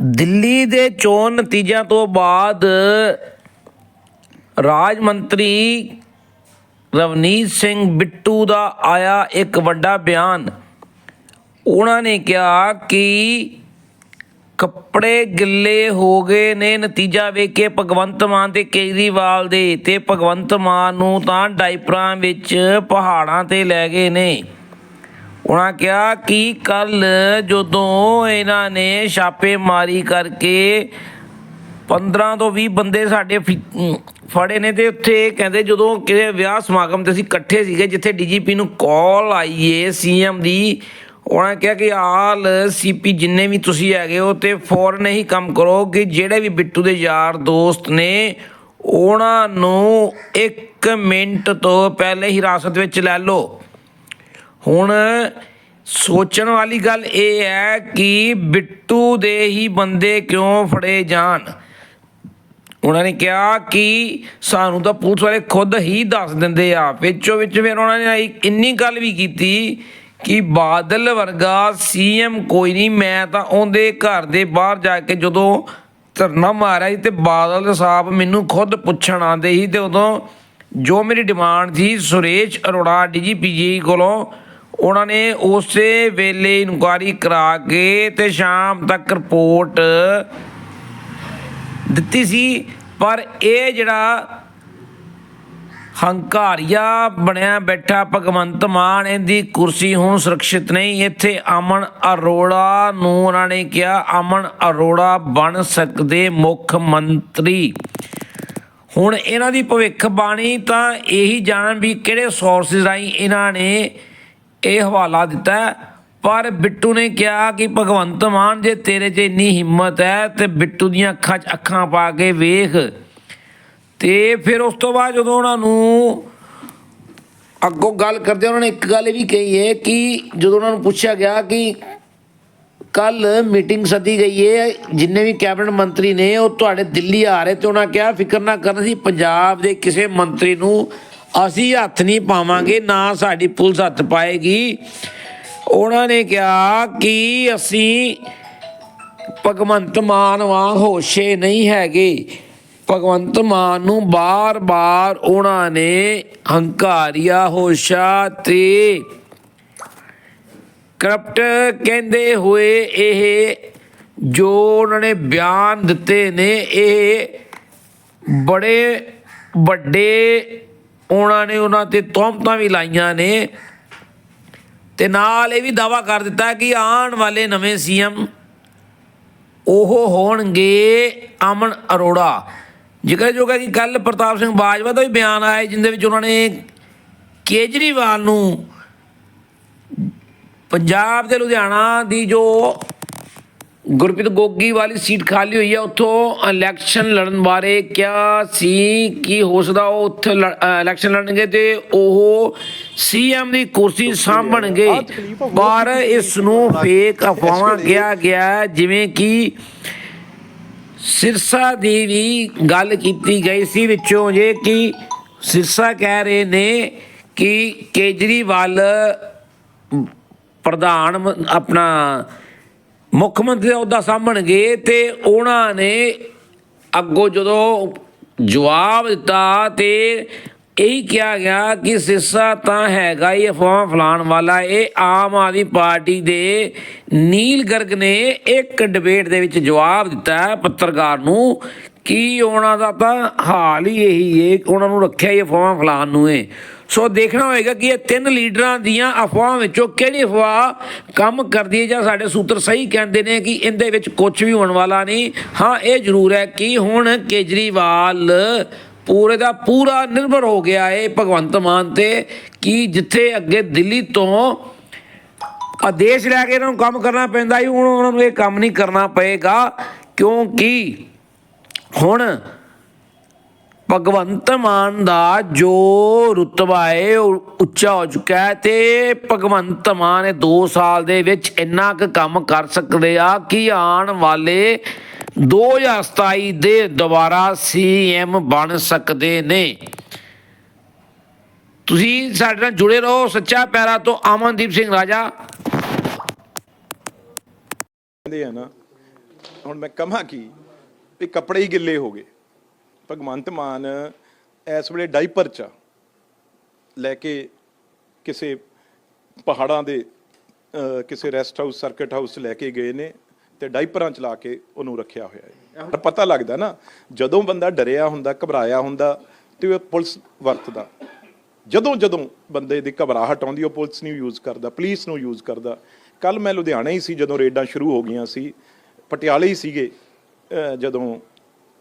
ਦਿੱਲੀ ਦੇ ਚੋਣ ਨਤੀਜਿਆਂ ਤੋਂ ਬਾਅਦ ਰਾਜ ਮੰਤਰੀ ਰਵਨੀਤ ਸਿੰਘ ਬਿੱਟੂ ਦਾ ਆਇਆ ਇੱਕ ਵੱਡਾ ਬਿਆਨ। ਉਹਨਾਂ ਨੇ ਕਿਹਾ ਕਿ ਕੱਪੜੇ ਗਿੱਲੇ ਹੋ ਗਏ ਨੇ, ਨਤੀਜਾ ਵੇਖ ਕੇ ਭਗਵੰਤ ਮਾਨ ਤੇ ਕੇਜਰੀਵਾਲ ਦੇ ਤੇ ਭਗਵੰਤ ਮਾਨ ਨੂੰ ਤਾਂ ਡਾਈਪਰਾਂ ਵਿੱਚ ਪਹਾੜਾਂ ਤੇ ਲੈ ਗਏ ਨੇ। ਉਹਨਾਂ ਕਿਹਾ ਕਿ ਕੱਲ ਜਦੋਂ ਇਹਨਾਂ ਨੇ ਛਾਪੇਮਾਰੀ ਕਰਕੇ 15 ਤੋਂ 20 ਬੰਦੇ ਸਾਡੇ ਫਿ- ਫੜੇ ਨੇ ਤੇ ਉੱਥੇ ਕਹਿੰਦੇ ਜਦੋਂ ਕਿਸੇ ਵਿਆਹ ਸਮਾਗਮ ਤੇ ਅਸੀਂ ਇਕੱਠੇ ਸੀਗੇ, ਜਿੱਥੇ ਡੀਜੀਪੀ ਨੂੰ ਕਾਲ ਆਈ ਏ ਸੀਐਮ ਦੀ, ਉਹਨਾਂ ਕਿਹਾ ਕਿ ਆਲ ਸੀਪੀ ਜਿੰਨੇ ਵੀ ਤੁਸੀਂ ਹੈਗੇ ਹੋ ਤੇ ਫੌਰਨ ਹੀ ਕੰਮ ਕਰੋ ਕਿ ਜਿਹੜੇ ਵੀ ਬਿੱਟੂ ਦੇ ਯਾਰ ਦੋਸਤ ਨੇ, ਉਹਨਾਂ ਨੂੰ 1 ਮਿੰਟ ਤੋਂ ਪਹਿਲੇ ਹਿਰਾਸਤ ਵਿੱਚ ਲੈ ਲਓ। ਹੁਣ ਸੋਚਣ ਵਾਲੀ ਗੱਲ ਇਹ ਹੈ ਕਿ ਬਿੱਟੂ ਦੇ ਹੀ ਬੰਦੇ ਕਿਉਂ ਫੜੇ ਜਾਣ? ਉਹਨਾਂ ਨੇ ਕਿਹਾ ਕਿ ਸਾਨੂੰ ਤਾਂ ਪੁਲਿਸ ਵਾਲੇ ਖੁਦ ਹੀ ਦੱਸ ਦਿੰਦੇ ਆ। ਵਿੱਚੋਂ ਵਿੱਚ ਫਿਰ ਉਹਨਾਂ ਨੇ ਇੰਨੀ ਗੱਲ ਵੀ ਕੀਤੀ ਕਿ ਬਾਦਲ ਵਰਗਾ ਸੀਐਮ ਕੋਈ ਨਹੀਂ, ਮੈਂ ਤਾਂ ਉਹਦੇ ਘਰ ਦੇ ਬਾਹਰ ਜਾ ਕੇ ਜਦੋਂ ਧਰਨਾ ਮਾਰਿਆ ਸੀ ਤੇ ਬਾਦਲ ਸਾਹਿਬ ਮੈਨੂੰ ਖੁਦ ਪੁੱਛਣ ਆਂਦੇ ਸੀ ਤੇ ਉਦੋਂ ਜੋ ਮੇਰੀ ਡਿਮਾਂਡ ਸੀ ਸੁਰੇਸ਼ ਅਰੋੜਾ ਡੀਜੀਪੀ ਜੀ ਕੋਲੋਂ ਉਹਨਾਂ ਨੇ ਉਸੇ ਵੇਲੇ ਇਨਕੁਆਰੀ ਕਰਾ ਕੇ ਤੇ ਸ਼ਾਮ ਤੱਕ ਰਿਪੋਰਟ ਦਿੱਤੀ ਸੀ। ਪਰ ਇਹ ਜਿਹੜਾ ਹੰਕਾਰੀਆ ਬਣਿਆ ਬੈਠਾ ਭਗਵੰਤ ਮਾਨ, ਇਹਦੀ ਕੁਰਸੀ ਹੁਣ ਸੁਰੱਖਿਅਤ ਨਹੀਂ। ਇੱਥੇ ਅਮਨ ਅਰੋੜਾ ਨੂੰ ਉਹਨਾਂ ਨੇ ਕਿਹਾ, ਅਮਨ ਅਰੋੜਾ ਬਣ ਸਕਦੇ ਮੁੱਖ ਮੰਤਰੀ। ਹੁਣ ਇਹਨਾਂ ਦੀ ਭਵਿੱਖਬਾਣੀ ਤਾਂ ਇਹੀ ਜਾਣਨ ਵੀ ਕਿਹੜੇ ਸੋਰਸਿਸ ਰਾਹੀਂ ਇਹਨਾਂ ਨੇ ਇਹ ਹਵਾਲਾ ਦਿੱਤਾ ਪਰ ਬਿੱਟੂ ਨੇ ਕਿਹਾ ਕਿ ਭਗਵੰਤ ਮਾਨ ਜੇ ਤੇਰੇ 'ਚ ਇੰਨੀ ਹਿੰਮਤ ਹੈ ਤੇ ਬਿੱਟੂ ਦੀਆਂ ਅੱਖਾਂ 'ਚ ਅੱਖਾਂ ਪਾ ਕੇ ਵੇਖ। ਤੇ ਫਿਰ ਉਸ ਤੋਂ ਬਾਅਦ ਜਦੋਂ ਉਹਨਾਂ ਨੂੰ ਅੱਗੋਂ ਗੱਲ ਕਰਦੇ ਉਹਨਾਂ ਨੇ ਇੱਕ ਗੱਲ ਇਹ ਵੀ ਕਹੀ ਹੈ ਕਿ ਜਦੋਂ ਉਹਨਾਂ ਨੂੰ ਪੁੱਛਿਆ ਗਿਆ ਕਿ ਕੱਲ ਮੀਟਿੰਗ ਸੱਦੀ ਗਈ ਹੈ, ਜਿੰਨੇ ਵੀ ਕੈਬਨਿਟ ਮੰਤਰੀ ਨੇ ਉਹ ਤੁਹਾਡੇ ਦਿੱਲੀ ਆ ਰਹੇ ਤੇ ਉਹਨਾਂ ਕਿਹਾ ਫਿਕਰ ਨਾ ਕਰਨ ਸੀ ਪੰਜਾਬ ਦੇ ਕਿਸੇ ਮੰਤਰੀ ਨੂੰ ਅਸੀਂ ਹੱਥ ਨਹੀਂ ਪਾਵਾਂਗੇ, ਨਾ ਸਾਡੀ ਪੁਲਿਸ ਹੱਥ ਪਾਏਗੀ। ਉਹਨਾਂ ਨੇ ਕਿਹਾ ਕਿ ਅਸੀਂ ਭਗਵੰਤ ਮਾਨ ਵਾਂਗ ਹੋਸ਼ੇ ਨਹੀਂ ਹੈਗੇ। ਭਗਵੰਤ ਮਾਨ ਨੂੰ ਬਾਰ-ਬਾਰ ਉਹਨਾਂ ਨੇ ਹੰਕਾਰੀਆ ਹੋਸ਼ਾ ਤੇ ਕਰਪਟ ਕਹਿੰਦੇ ਹੋਏ ਇਹ ਜੋ ਉਹਨਾਂ ਨੇ ਬਿਆਨ ਦਿੱਤੇ ਨੇ, ਇਹ ਬੜੇ ਵੱਡੇ ਉਹਨਾਂ ਨੇ ਉਹਨਾਂ ਤੇ ਤੌਮਤਾਂ ਵੀ ਲਾਈਆਂ ਨੇ ਤੇ ਨਾਲ ਇਹ ਵੀ ਦਾਵਾ ਕਰ ਦਿੱਤਾ ਕਿ ਆਉਣ ਵਾਲੇ ਨਵੇਂ ਸੀਐਮ ਉਹ ਹੋਣਗੇ ਅਮਨ ਅਰੋੜਾ। ਜ਼ਿਕਰ ਜੋ ਕਿ ਕੱਲ ਪ੍ਰਤਾਪ ਸਿੰਘ ਬਾਜਵਾ ਦਾ ਵੀ ਬਿਆਨ ਆਇਆ ਜਿੰਦੇ ਵਿੱਚ ਉਹਨਾਂ ਨੇ ਕੇਜਰੀਵਾਲ ਨੂੰ ਪੰਜਾਬ ਤੇ ਲੁਧਿਆਣਾ ਦੀ ਜੋ ਗੁਰਪ੍ਰੀਤ ਗੋਗੀ ਵਾਲੀ ਸੀਟ ਖਾਲੀ ਹੋਈ ਹੈ ਉੱਥੋਂ ਇਲੈਕਸ਼ਨ ਲੜਨ ਬਾਰੇ ਕਿਹਾ ਸੀ ਕਿ ਹੋ ਸਕਦਾ ਉਹ ਉੱਥੇ ਇਲੈਕਸ਼ਨ ਲੜਨਗੇ ਤੇ ਉਹ ਸੀਐਮ ਦੀ ਕੁਰਸੀ ਸਾਂਭਣਗੇ। ਪਰ ਇਸ ਨੂੰ ਫੇਕ ਅਫਵਾਹਾਂ ਕਿਹਾ ਗਿਆ ਜਿਵੇਂ ਕਿ ਸਿਰਸਾ ਦੀ ਵੀ ਗੱਲ ਕੀਤੀ ਗਈ ਸੀ ਵਿੱਚੋਂ ਜੇ ਕਿ ਸਿਰਸਾ ਕਹਿ ਰਹੇ ਨੇ ਕਿ ਕੇਜਰੀਵਾਲ ਪ੍ਰਧਾਨ ਆਪਣਾ ਮੁੱਖ ਮੰਤਰੀ ਦਾ ਅਹੁਦਾ ਸਾਂਭਣਗੇ ਤੇ ਉਹਨਾਂ ਨੇ ਅੱਗੋਂ ਜਦੋਂ ਜਵਾਬ ਦਿੱਤਾ ਤੇ ਇਹੀ ਕਿਹਾ ਗਿਆ ਕਿ ਸਿਰਸਾ ਤਾਂ ਹੈਗਾ ਹੀ ਅਫਵਾਹ ਫਲਾਣ ਵਾਲਾ ਇਹ ਆਮ ਆਦਮੀ ਪਾਰਟੀ ਦੇ ਨੀਲ ਗਰਗ ਨੇ ਇੱਕ ਡਿਬੇਟ ਦੇ ਵਿੱਚ ਜਵਾਬ ਦਿੱਤਾ ਪੱਤਰਕਾਰ ਨੂੰ ਕਿ ਉਹਨਾਂ ਦਾ ਤਾਂ ਹਾਲ ਹੀ ਇਹੀ ਹੈ ਉਹਨਾਂ ਨੂੰ ਰੱਖਿਆ ਹੀ ਅਫਵਾਹ ਫਲਾਣ ਨੂੰ ਹੈ। ਸੋ ਦੇਖਣਾ ਹੋਏਗਾ ਕਿ ਇਹ ਤਿੰਨ ਲੀਡਰਾਂ ਦੀਆਂ ਅਫਵਾਹਾਂ ਵਿੱਚੋਂ ਕਿਹੜੀ ਅਫਵਾਹ ਕੰਮ ਕਰਦੀ ਹੈ ਜਾਂ ਸਾਡੇ ਸੂਤਰ ਸਹੀ ਕਹਿੰਦੇ ਨੇ ਕਿ ਇਹਦੇ ਵਿੱਚ ਕੁਝ ਵੀ ਹੋਣ ਵਾਲਾ ਨਹੀਂ। ਹਾਂ, ਇਹ ਜ਼ਰੂਰ ਹੈ ਕਿ ਹੁਣ ਕੇਜਰੀਵਾਲ ਪੂਰੇ ਦਾ ਪੂਰਾ ਨਿਰਭਰ ਹੋ ਗਿਆ ਹੈ ਭਗਵੰਤ ਮਾਨ ਤੇ ਕਿ ਜਿੱਥੇ ਅੱਗੇ ਦਿੱਲੀ ਤੋਂ ਆਦੇਸ਼ ਲੈ ਕੇ ਇਹਨਾਂ ਨੂੰ ਕੰਮ ਕਰਨਾ ਪੈਂਦਾ ਸੀ, ਹੁਣ ਉਹਨਾਂ ਨੂੰ ਇਹ ਕੰਮ ਨਹੀਂ ਕਰਨਾ ਪਏਗਾ ਕਿਉਂਕਿ ਹੁਣ ਭਗਵੰਤ ਮਾਨ ਦਾ ਜੋ ਰੁਤਬਾ ਹੈ ਉੱਚਾ ਹੋ ਚੁੱਕਾ ਹੈ ਤੇ ਭਗਵੰਤ ਮਾਨ ਇਹ 2 ਸਾਲ ਦੇ ਵਿੱਚ ਇੰਨਾ ਕੁ ਕੰਮ ਕਰ ਸਕਦੇ ਆ ਕਿ ਆਉਣ ਵਾਲੇ 2027 ਦੇ ਦੁਬਾਰਾ ਸੀਐਮ ਬਣ ਸਕਦੇ ਨੇ। ਤੁਸੀਂ ਸਾਡੇ ਨਾਲ ਜੁੜੇ ਰਹੋ ਸੱਚਾ ਪੈਰਾ ਤੋਂ ਅਮਨਦੀਪ ਸਿੰਘ ਰਾਜਾ। ਕਹਿੰਦੇ ਆ ਨਾ, ਹੁਣ ਮੈਂ ਕਹਾਂ ਕੀ ਵੀ ਕੱਪੜੇ ਹੀ ਗਿੱਲੇ ਹੋ ਗਏ। ਭਗਵੰਤ ਮਾਨ ਇਸ ਵੇਲੇ ਡਾਈਪਰ ਚ। ਲੈ ਕੇ ਕਿਸੇ ਪਹਾੜਾਂ ਦੇ ਕਿਸੇ ਰੈਸਟ ਹਾਊਸ ਸਰਕਟ ਹਾਊਸ ਲੈ ਕੇ ਗਏ ਨੇ ਤੇ ਡਾਈਪਰਾਂ ਚਲਾ ਕੇ ਉਹਨੂੰ ਰੱਖਿਆ ਹੋਇਆ ਹੈ। ਪਰ ਪਤਾ ਲੱਗਦਾ ਨਾ ਜਦੋਂ ਬੰਦਾ ਡਰਿਆ ਹੁੰਦਾ ਘਬਰਾਇਆ ਹੁੰਦਾ ਤੇ ਉਹ ਪੁਲਿਸ ਵਰਤਦਾ। ਜਦੋਂ ਜਦੋਂ ਬੰਦੇ ਦੀ ਘਬਰਾਹਟ ਆਉਂਦੀ ਉਹ ਪੁਲਿਸ ਨੂੰ ਯੂਜ਼ ਕਰਦਾ ਪੁਲਿਸ ਨੂੰ ਯੂਜ਼ ਕਰਦਾ। ਕੱਲ ਮੈਂ ਲੁਧਿਆਣਾ ਹੀ ਸੀ ਜਦੋਂ ਰੇਡਾਂ ਸ਼ੁਰੂ ਹੋ ਗਈਆਂ ਸੀ ਪਟਿਆਲੇ ਹੀ ਸੀਗੇ ਜਦੋਂ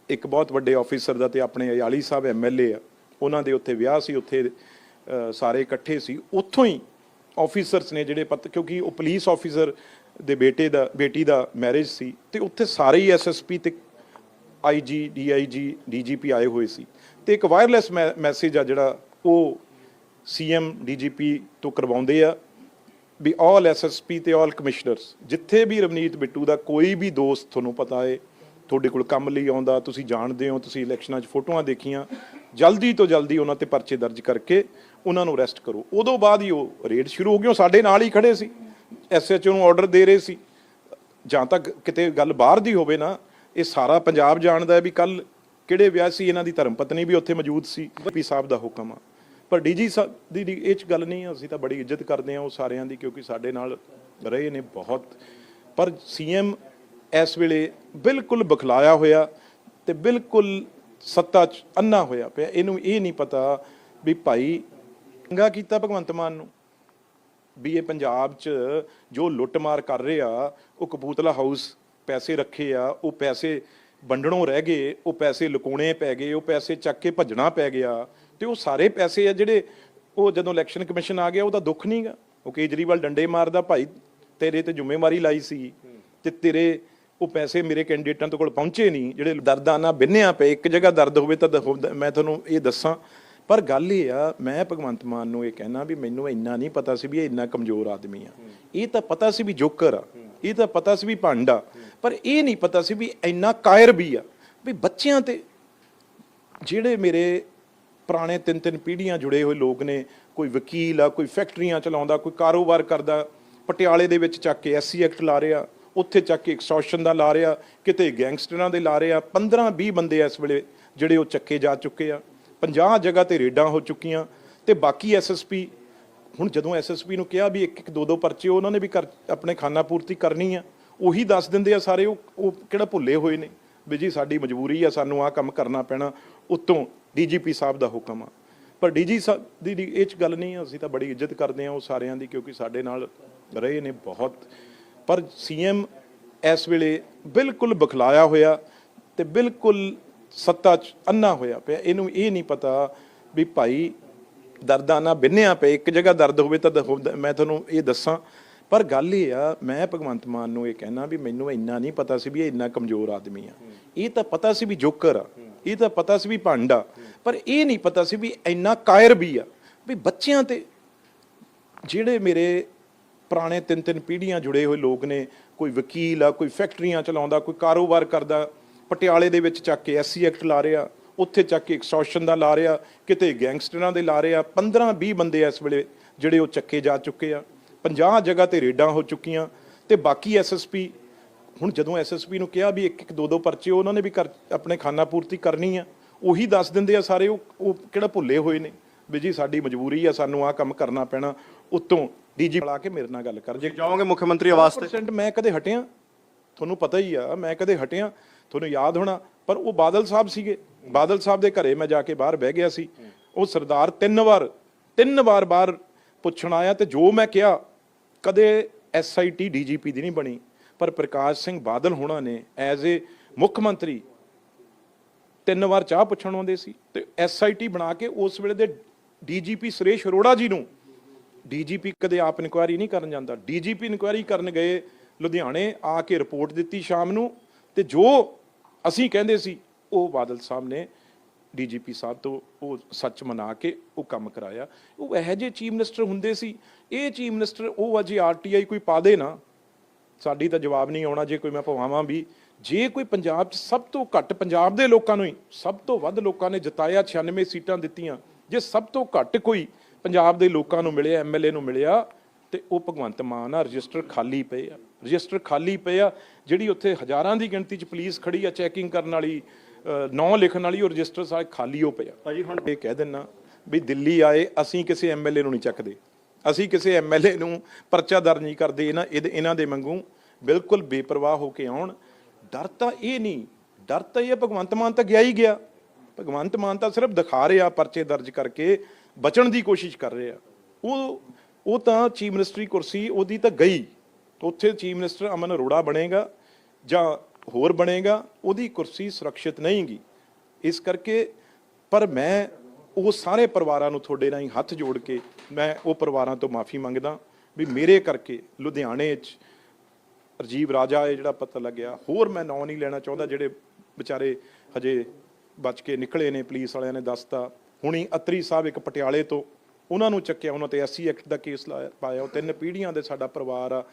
ਇੱਕ ਬਹੁਤ ਵੱਡੇ ਆਫੀਸਰ ਦਾ ਤੇ ਆਪਣੇ ਅਯਾਲੀ ਸਾਹਿਬ ਐਮਐਲਏ ਆ, ਉਹਨਾਂ ਦੇ ਉੱਥੇ ਵਿਆਹ ਸੀ, ਉੱਥੇ ਸਾਰੇ ਇਕੱਠੇ ਸੀ। ਉੱਥੋਂ ਹੀ ਆਫੀਸਰਸ ਨੇ ਜਿਹੜੇ ਪਤ, ਕਿਉਂਕਿ ਉਹ ਪੁਲਿਸ ਆਫੀਸਰ ਦੇ ਬੇਟੇ ਦਾ, ਬੇਟੀ ਦਾ ਮੈਰਿਜ ਸੀ ਤੇ ਉੱਥੇ ਸਾਰੇ ਹੀ ਐਸਐਸਪੀ ਤੇ ਆਈਜੀ ਡੀਆਈਜੀ ਡੀਜੀਪੀ ਆਏ ਹੋਏ ਸੀ। ਤੇ ਇੱਕ ਵਾਇਰਲੈਸ ਮੈਸੇਜ ਆ ਜਿਹੜਾ ਉਹ ਸੀਐਮ ਡੀਜੀਪੀ ਤੋਂ ਕਰਵਾਉਂਦੇ ਆ ਵੀ ਆਲ ਐਸਐਸਪੀ ਤੇ ਆਲ ਕਮਿਸ਼ਨਰਸ ਜਿੱਥੇ ਵੀ ਰਵਨੀਤ ਬਿੱਟੂ ਦਾ ਕੋਈ ਵੀ ਦੋਸਤ, ਤੁਹਾਨੂੰ ਪਤਾ ਹੈ ਤੁਹਾਡੇ ਕੋਲ ਕੰਮ ਲਈ ਆਉਂਦਾ, ਤੁਸੀਂ ਜਾਣਦੇ ਹੋ, ਤੁਸੀਂ ਇਲੈਕਸ਼ਨਾਂ 'ਚ ਫੋਟੋਆਂ ਦੇਖੀਆਂ, ਜਲਦੀ ਤੋਂ ਜਲਦੀ ਉਹਨਾਂ ਤੇ ਪਰਚੇ ਦਰਜ ਕਰਕੇ ਉਹਨਾਂ ਨੂੰ ਅਰੈਸਟ ਕਰੋ। ਉਦੋਂ ਬਾਅਦ ਹੀ ਉਹ ਰੇਡ ਸ਼ੁਰੂ ਹੋ ਗਈ, ਉਹ ਸਾਡੇ ਨਾਲ ਹੀ ਖੜੇ ਸੀ। ਐਸਐਚਓ ਨੂੰ ਆਰਡਰ ਦੇ ਰਹੇ ਸੀ। ਜਾਂ ਤੱਕ ਕਿਤੇ ਗੱਲ ਬਾਹਰ ਦੀ ਹੋਵੇ ਨਾ, ਇਹ ਸਾਰਾ ਪੰਜਾਬ ਜਾਣਦਾ ਹੈ ਵੀ ਕੱਲ ਕਿਹੜੇ ਵਿਆਹ ਸੀ, ਇਹਨਾਂ ਦੀ ਧਰਮ ਪਤਨੀ ਵੀ ਉੱਥੇ ਮੌਜੂਦ ਸੀ ਪੀ ਸਾਹਿਬ ਦਾ ਹੁਕਮ ਆ। ਪਰ ਡੀਜੀ ਸਾਹਿਬ ਦੀ ਦੀ ਇਹ ਚ ਗੱਲ ਨਹੀਂ ਅਸੀਂ ਤਾਂ ਬੜੀ ਇੱਜ਼ਤ ਕਰਦੇ ਹਾਂ ਉਹ ਸਾਰਿਆਂ ਦੀ, ਕਿਉਂਕਿ ਸਾਡੇ ਨਾਲ ਰਹੇ ਨੇ ਬਹੁਤ। ਪਰ ਸੀਐਮ ਇਸ ਵੇਲੇ ਬਿਲਕੁਲ ਬਖਲਾਇਆ ਹੋਇਆ ਤੇ ਬਿਲਕੁਲ ਸੱਤਾ ਚ ਅੰਨਾ ਹੋਇਆ ਪਿਆ। ਇਹਨੂੰ ਇਹ ਨਹੀਂ ਪਤਾ ਵੀ ਭਾਈ ਚੰਗਾ ਕੀਤਾ ਭਗਵੰਤ ਮਾਨ ਨੂੰ ਵੀ ਇਹ ਪੰਜਾਬ 'ਚ ਜੋ ਲੁੱਟਮਾਰ ਕਰ ਰਿਹਾ, ਉਹ ਕਪੂਤਲਾ ਹਾਊਸ ਪੈਸੇ ਰੱਖੇ ਆ, ਉਹ ਪੈਸੇ ਵੰਡਣੋਂ ਰਹਿ ਗਏ, ਉਹ ਪੈਸੇ ਲੁਕਾਉਣੇ ਪੈ ਗਏ, ਉਹ ਪੈਸੇ ਚੱਕ ਕੇ ਭੱਜਣਾ ਪੈ ਗਿਆ ਤੇ ਉਹ ਸਾਰੇ ਪੈਸੇ ਆ ਜਿਹੜੇ ਉਹ ਜਦੋਂ ਇਲੈਕਸ਼ਨ ਕਮਿਸ਼ਨ ਆ ਗਿਆ, ਉਹਦਾ ਦੁੱਖ ਨਹੀਂਗਾ ਉਹ ਕੇਜਰੀਵਾਲ ਡੰਡੇ ਮਾਰਦਾ, ਭਾਈ ਤੇਰੇ ਤੇ ਜ਼ਿੰਮੇਵਾਰੀ ਲਾਈ ਸੀ ਤੇ ਤੇਰੇ ਉਹ ਪੈਸੇ ਮੇਰੇ ਕੈਂਡੀਡੇਟਾਂ ਤੋਂ ਕੋਲ ਪਹੁੰਚੇ ਨਹੀਂ, ਜਿਹੜੇ ਦਰਦਾਂ ਨਾਲ ਬਿੰਨਿਆ ਪਏ, ਇੱਕ ਜਗ੍ਹਾ ਦਰਦ ਹੋਵੇ ਤਾਂ ਦ- ਮੈਂ ਤੁਹਾਨੂੰ ਇਹ ਦੱਸਾਂ। ਪਰ ਗੱਲ ਇਹ ਆ, ਮੈਂ ਭਗਵੰਤ ਮਾਨ ਨੂੰ ਇਹ ਕਹਿਣਾ ਵੀ ਮੈਨੂੰ ਇੰਨਾ ਨਹੀਂ ਪਤਾ ਸੀ ਵੀ ਇਹ ਇੰਨਾ ਕਮਜ਼ੋਰ ਆਦਮੀ ਆ। ਇਹ ਤਾਂ ਪਤਾ ਸੀ ਵੀ ਜੋਕਰ ਆ, ਇਹ ਤਾਂ ਪਤਾ ਸੀ ਵੀ ਭੰਡ ਆ, ਪਰ ਇਹ ਨਹੀਂ ਪਤਾ ਸੀ ਵੀ ਇੰਨਾ ਕਾਇਰ ਵੀ ਆ। ਵੀ ਬੱਚਿਆਂ ਤੇ ਜਿਹੜੇ ਮੇਰੇ ਪੁਰਾਣੇ ਤਿੰਨ ਤਿੰਨ ਪੀੜ੍ਹੀਆਂ ਜੁੜੇ ਹੋਏ ਲੋਕ ਨੇ, ਕੋਈ ਵਕੀਲ ਆ, ਕੋਈ ਫੈਕਟਰੀਆਂ ਚਲਾਉਂਦਾ, ਕੋਈ ਕਾਰੋਬਾਰ ਕਰਦਾ, ਪਟਿਆਲੇ ਦੇ ਵਿੱਚ ਚੱਕ ਕੇ ਐਸਸੀ ਐਕਟ ਲਾ ਰਿਹਾ ਉੱਥੇ ਚੱਕ ਕੇ ਐਕਸਟੋਰਸ਼ਨ ਦਾ ਲਾ ਰਿਹਾ, ਕਿਤੇ ਗੈਂਗਸਟਰਾਂ ਦੇ ਲਾ ਰਿਹਾ 15 20 ਬੰਦੇ ਇਸ ਵੇਲੇ ਜਿਹੜੇ ਉਹ ਚੱਕੇ ਜਾ ਚੁੱਕੇ ਆ। 50 ਜਗ੍ਹਾ ਤੇ ਰੇਡਾਂ ਹੋ ਚੁੱਕੀਆਂ ਤੇ ਬਾਕੀ ਐਸਐਸਪੀ ਹੁਣ ਜਦੋਂ ਐਸਐਸਪੀ ਨੂੰ ਕਿਹਾ ਵੀ ਇੱਕ ਇੱਕ ਦੋ ਦੋ ਪਰਚੇ ਉਹਨਾਂ ਨੇ ਵੀ ਕਰ, ਆਪਣੇ ਖਾਨਾ ਪੂਰਤੀ ਕਰਨੀ ਆ, ਉਹੀ ਦੱਸ ਦਿੰਦੇ ਆ ਸਾਰੇ, ਉਹ ਉਹ ਕਿਹੜਾ ਭੁੱਲੇ ਹੋਏ ਨੇ ਵੀ ਜੀ ਸਾਡੀ ਮਜਬੂਰੀ ਆ, ਸਾਨੂੰ ਆਹ ਕੰਮ ਕਰਨਾ ਪੈਣਾ, ਉਤੋਂ ਡੀਜੀਪੀ ਸਾਹਿਬ ਦਾ ਹੁਕਮ ਆ। ਪਰ ਡੀਜੀ ਸਾਹਿਬ ਦੀ ਦੀ, ਇਹ ਚ ਗੱਲ ਨਹੀਂ, ਅਸੀਂ ਤਾਂ ਬੜੀ ਇੱਜ਼ਤ ਕਰਦੇ ਆ ਉਹ ਸਾਰਿਆਂ ਦੀ, ਕਿਉਂਕਿ ਸਾਡੇ ਨਾਲ ਰਹੇ ਨੇ ਬਹੁਤ ਪਰ ਸੀਐਮ ਇਸ ਵੇਲੇ ਬਿਲਕੁਲ ਬਖਲਾਇਆ ਹੋਇਆ ਤੇ ਬਿਲਕੁਲ ਸੱਤਾ ਚ ਅੰਨਾ ਹੋਇਆ ਪਿਆ। ਇਹਨੂੰ ਇਹ ਨਹੀਂ ਪਤਾ ਵੀ ਭਾਈ ਦਰਦਾਂ ਨਾਲ ਬਿੰਨਿਆ ਪਏ ਇੱਕ ਜਗ੍ਹਾ ਦਰਦ ਹੋਵੇ ਤਾਂ ਦ- ਮੈਂ ਤੁਹਾਨੂੰ ਇਹ ਦੱਸਾਂ, ਪਰ ਗੱਲ ਇਹ ਆ, ਮੈਂ ਭਗਵੰਤ ਮਾਨ ਨੂੰ ਇਹ ਕਹਿਣਾ ਵੀ ਮੈਨੂੰ ਇੰਨਾ ਨਹੀਂ ਪਤਾ ਸੀ ਵੀ ਇਹ ਇੰਨਾ ਕਮਜ਼ੋਰ ਆਦਮੀ ਆ। ਇਹ ਤਾਂ ਪਤਾ ਸੀ ਵੀ ਜੋਕਰ ਆ, ਇਹ ਤਾਂ ਪਤਾ ਸੀ ਵੀ ਭੰਡ ਆ, ਪਰ ਇਹ ਨਹੀਂ ਪਤਾ ਸੀ ਵੀ ਇੰਨਾ ਕਾਇਰ ਵੀ ਆ, ਵੀ ਬੱਚਿਆਂ ਤੇ ਜਿਹੜੇ ਮੇਰੇ ਪੁਰਾਣੇ ਤਿੰਨ ਤਿੰਨ ਪੀੜ੍ਹੀਆਂ ਜੁੜੇ ਹੋਏ ਲੋਕ ਨੇ, ਕੋਈ ਵਕੀਲ ਆ, ਕੋਈ ਫੈਕਟਰੀਆਂ ਚਲਾਉਂਦਾ, ਕੋਈ ਕਾਰੋਬਾਰ ਕਰਦਾ, ਪਟਿਆਲੇ ਦੇ ਵਿੱਚ ਚੱਕ ਕੇ ਐਸਸੀ ਐਕਟ ਲਾ ਰਿਹਾ, ਉੱਥੇ ਚੱਕ ਕੇ ਐਕਸਟੋਰਸ਼ਨ ਦਾ ਲਾ ਰਿਹਾ, ਕਿਤੇ ਗੈਂਗਸਟਰਾਂ ਦੇ ਲਾ ਰਿਹਾ 15 20 ਬੰਦੇ ਇਸ ਵੇਲੇ ਜਿਹੜੇ ਉਹ ਚੱਕੇ ਜਾ ਚੁੱਕੇ ਆ 50 ਜਗ੍ਹਾ ਤੇ ਰੇਡਾਂ ਹੋ ਚੁੱਕੀਆਂ ਤੇ ਬਾਕੀ ਐਸਐਸਪੀ ਹੁਣ ਜਦੋਂ ਐਸਐਸਪੀ ਨੂੰ ਕਿਹਾ ਵੀ ਇੱਕ ਇੱਕ ਦੋ ਦੋ ਪਰਚੇ ਉਹਨਾਂ ਨੇ ਵੀ ਕਰ, ਆਪਣੇ ਖਾਨਾ ਪੂਰਤੀ ਕਰਨੀ ਆ, ਉਹੀ ਦੱਸ ਦਿੰਦੇ ਆ ਸਾਰੇ, ਉਹ ਉਹ ਕਿਹੜਾ ਭੁੱਲੇ ਹੋਏ ਨੇ, ਵੀ ਜੀ ਸਾਡੀ ਮਜਬੂਰੀ ਆ, ਸਾਨੂੰ ਆਹ ਕੰਮ ਕਰਨਾ ਪੈਣਾ, ਉਤੋਂ ਡੀਜੀ ਬੁਲਾ ਕੇ ਮੇਰੇ ਨਾਲ ਗੱਲ ਕਰ। ਜੇ ਜਾਓਗੇ ਮੁੱਖ ਮੰਤਰੀ ਆਵਾਸ ਤੇ? 100% ਮੈਂ ਕਦੇ ਹਟਿਆ। ਤੁਹਾਨੂੰ ਪਤਾ ਹੀ ਆ ਮੈਂ ਕਦੇ ਹਟਿਆ। ਤੁਹਾਨੂੰ ਯਾਦ ਹੋਣਾ ਪਰ ਉਹ ਬਾਦਲ ਸਾਹਿਬ ਸੀਗੇ। ਬਾਦਲ ਸਾਹਿਬ ਦੇ ਘਰੇ ਮੈਂ ਜਾ ਕੇ ਬਾਹਰ ਬਹਿ ਗਿਆ ਸੀ। ਉਹ ਸਰਦਾਰ ਤਿੰਨ ਵਾਰ ਤਿੰਨ ਵਾਰ ਬਾਹਰ ਪੁੱਛਣ ਆਇਆ ਤੇ ਜੋ ਮੈਂ ਕਿਹਾ ਕਦੇ ਐਸਆਈਟੀ ਡੀਜੀਪੀ ਦੀ ਨਹੀਂ ਬਣੀ। ਪਰ ਪ੍ਰਕਾਸ਼ ਸਿੰਘ ਬਾਦਲ ਹੋਣਾ ਨੇ ਐਜ਼ ਏ ਮੁੱਖ ਮੰਤਰੀ ਤਿੰਨ ਵਾਰ ਚਾਹ ਪੁੱਛਣ ਆਉਂਦੇ ਸੀ। ਤੇ ਐਸਆਈਟੀ ਬਣਾ ਕੇ ਉਸ ਵੇਲੇ ਦੇ ਡੀਜੀਪੀ ਸੁਰੇਸ਼ ਅਰੋੜਾ ਜੀ ਨੂੰ ਡੀਜੀਪੀ ਕਦੇ ਆਪ ਇਨਕੁਆਇਰੀ ਨਹੀਂ ਕਰਨ ਜਾਂਦਾ। ਡੀਜੀਪੀ ਇਨਕੁਆਇਰੀ ਕਰਨ ਗਏ ਲੁਧਿਆਣੇ, ਆ ਕੇ ਰਿਪੋਰਟ ਦਿੱਤੀ ਸ਼ਾਮ ਨੂੰ ਤੇ ਜੋ ਅਸੀਂ ਕਹਿੰਦੇ ਸੀ, ਉਹ ਬਾਦਲ ਸਾਹਿਬ ਨੇ ਡੀਜੀਪੀ ਸਾਹਿਬ ਤੋਂ ਉਹ ਸੱਚ ਮਨਾ ਕੇ ਉਹ ਕੰਮ ਕਰਾਇਆ। ਉਹ ਇਹੋ ਜਿਹੇ ਚੀਫ ਮਿਨਿਸਟਰ ਹੁੰਦੇ ਸੀ। ਇਹ ਚੀਫ ਮਿਨਿਸਟਰ, ਉਹ ਅਜੇ ਆਰਟੀਆਈ ਕੋਈ ਪਾ ਦੇ ਨਾ, ਸਾਡੀ ਤਾਂ ਜਵਾਬ ਨਹੀਂ ਆਉਣਾ, ਜੇ ਕੋਈ ਮੈਂ ਪਵਾਵਾਂ ਵੀ। ਜੇ ਕੋਈ ਪੰਜਾਬ 'ਚ ਸਭ ਤੋਂ ਘੱਟ ਪੰਜਾਬ ਦੇ ਲੋਕਾਂ ਨੂੰ ਹੀ, ਸਭ ਤੋਂ ਵੱਧ ਲੋਕਾਂ ਨੇ ਜਿਤਾਇਆ 96 ਸੀਟਾਂ ਦਿੱਤੀਆਂ, ਜੇ ਸਭ ਤੋਂ ਘੱਟ ਕੋਈ ਪੰਜਾਬ ਦੇ ਲੋਕਾਂ ਨੂੰ ਮਿਲਿਆ ਐਮਐਲਏ ਨੂੰ ਮਿਲਿਆ ਤੇ ਉਹ ਭਗਵੰਤ ਮਾਨ ਆ ਰਜਿਸਟਰ ਖਾਲੀ ਪਏ ਆ। ਰਜਿਸਟਰ ਖਾਲੀ ਪਏ ਆ ਜਿਹੜੀ ਉੱਥੇ ਹਜ਼ਾਰਾਂ ਦੀ ਗਿਣਤੀ 'ਚ ਪੁਲਿਸ ਖੜੀ ਆ ਚੈਕਿੰਗ ਕਰਨ ਵਾਲੀ ਨਾਂ ਲਿਖਣ ਵਾਲੀ ਉਹ ਰਜਿਸਟਰ ਸਾਰੇ ਖਾਲੀ ਹੋ ਪਿਆ ਭਾਜੀ ਹੁਣ ਇਹ ਕਹਿ ਦਿੰਨਾ ਵੀ ਦਿੱਲੀ ਆਏ ਅਸੀਂ ਕਿਸੇ ਐਮਐਲਏ ਨੂੰ ਨਹੀਂ ਚੱਕਦੇ। ਅਸੀਂ ਕਿਸੇ ਐਮਐਲਏ ਨੂੰ ਪਰਚਾ ਦਰਜ ਨਹੀਂ ਕਰਦੇ ਇਹਨਾਂ ਇਹਨਾਂ ਦੇ ਵਾਂਗੂ ਬਿਲਕੁਲ ਬੇਪਰਵਾਹ ਹੋ ਕੇ ਆਉਣ। ਡਰ ਤਾਂ ਇਹ ਨਹੀਂ ਡਰ ਤਾਂ ਇਹ ਭਗਵੰਤ ਮਾਨ ਤਾਂ ਗਿਆ ਹੀ ਗਿਆ। ਭਗਵੰਤ ਮਾਨ ਤਾਂ ਸਿਰਫ ਦਿਖਾ ਰਿਹਾ ਪਰਚੇ ਦਰਜ ਕਰਕੇ ਬਚਣ ਦੀ ਕੋਸ਼ਿਸ਼ ਕਰ ਰਿਹਾ ਉਹ ਉਹ ਤਾਂ ਚੀਫ ਮਿਨਿਸਟਰੀ ਕੁਰਸੀ ਉਹਦੀ ਤਾਂ ਗਈ। ਉੱਥੇ ਚੀਫ ਮਿਨਿਸਟਰ ਅਮਨ ਅਰੋੜਾ ਬਣੇਗਾ ਜਾਂ ਹੋਰ ਬਣੇਗਾ, ਉਹਦੀ ਕੁਰਸੀ ਸੁਰੱਖਿਅਤ ਨਹੀਂਗੀ ਇਸ ਕਰਕੇ ਪਰ ਮੈਂ ਉਹ ਸਾਰੇ ਪਰਿਵਾਰਾਂ ਨੂੰ ਤੁਹਾਡੇ ਰਾਹੀਂ ਹੱਥ ਜੋੜ ਕੇ ਮੈਂ ਉਹ ਪਰਿਵਾਰਾਂ ਤੋਂ ਮਾਫੀ ਮੰਗਦਾ ਵੀ ਮੇਰੇ ਕਰਕੇ ਲੁਧਿਆਣੇ 'ਚ ਰਜੀਵ ਰਾਜਾ ਇਹ ਜਿਹੜਾ ਪਤਾ ਲੱਗਿਆ, ਹੋਰ ਮੈਂ ਨਾਂ ਨਹੀਂ ਲੈਣਾ ਚਾਹੁੰਦਾ ਜਿਹੜੇ ਵਿਚਾਰੇ ਹਜੇ ਬਚ ਕੇ ਨਿਕਲੇ ਨੇ, ਪੁਲਿਸ ਵਾਲਿਆਂ ਨੇ ਦੱਸਤਾ। ਹੁਣੀ ਅਤਰੀ ਸਾਹਿਬ ਇੱਕ ਪਟਿਆਲੇ ਤੋਂ ਉਹਨਾਂ ਨੂੰ ਚੱਕਿਆ, ਉਹਨਾਂ ਤੇ ਐਸਸੀ ਐਕਟ ਦਾ ਕੇਸ ਲਾਇਆ, ਪਾਇਆ। ਉਹ ਤਿੰਨ ਪੀੜ੍ਹੀਆਂ ਦੇ ਸਾਡਾ ਪਰਿਵਾਰ ਆ,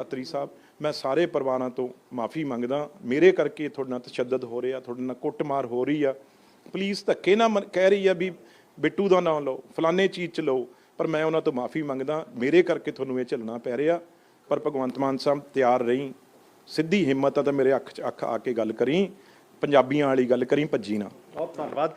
ਅਤਰੀ ਸਾਹਿਬ। ਮੈਂ ਸਾਰੇ ਪਰਿਵਾਰਾਂ ਤੋਂ ਮਾਫੀ ਮੰਗਦਾ। ਮੇਰੇ ਕਰਕੇ ਤੁਹਾਡੇ ਨਾਲ ਤਸ਼ੱਦਦ ਹੋ ਰਿਹਾ, ਤੁਹਾਡੇ ਨਾਲ ਕੁੱਟਮਾਰ ਹੋ ਰਹੀ ਆ। ਪੁਲਿਸ ਧੱਕੇ ਨਾਲ ਮਨ- ਕਹਿ ਰਹੀ ਆ ਵੀ ਬਿੱਟੂ ਦਾ ਨਾਮ ਲਓ, ਫਲਾਣੇ ਚੀਜ਼ ਚ ਲਓ, ਪਰ ਮੈਂ ਉਹਨਾਂ ਤੋਂ ਮਾਫੀ ਮੰਗਦਾ। ਮੇਰੇ ਕਰਕੇ ਤੁਹਾਨੂੰ ਇਹ ਝੱਲਣਾ ਪੈ ਰਿਹਾ, ਪਰ ਭਗਵੰਤ ਮਾਨ ਸਾਹਿਬ ਤਿਆਰ ਰਹੀ। ਸਿੱਧੀ ਹਿੰਮਤ ਆ ਤਾਂ ਮੇਰੇ ਅੱਖ 'ਚ ਅੱਖ ਆ ਕੇ ਗੱਲ ਕਰੀ। ਪੰਜਾਬੀਆਂ ਵਾਲੀ ਗੱਲ ਕਰੀ, ਭੱਜੀ ਨਾ। ਬਹੁਤ ਧੰਨਵਾਦ।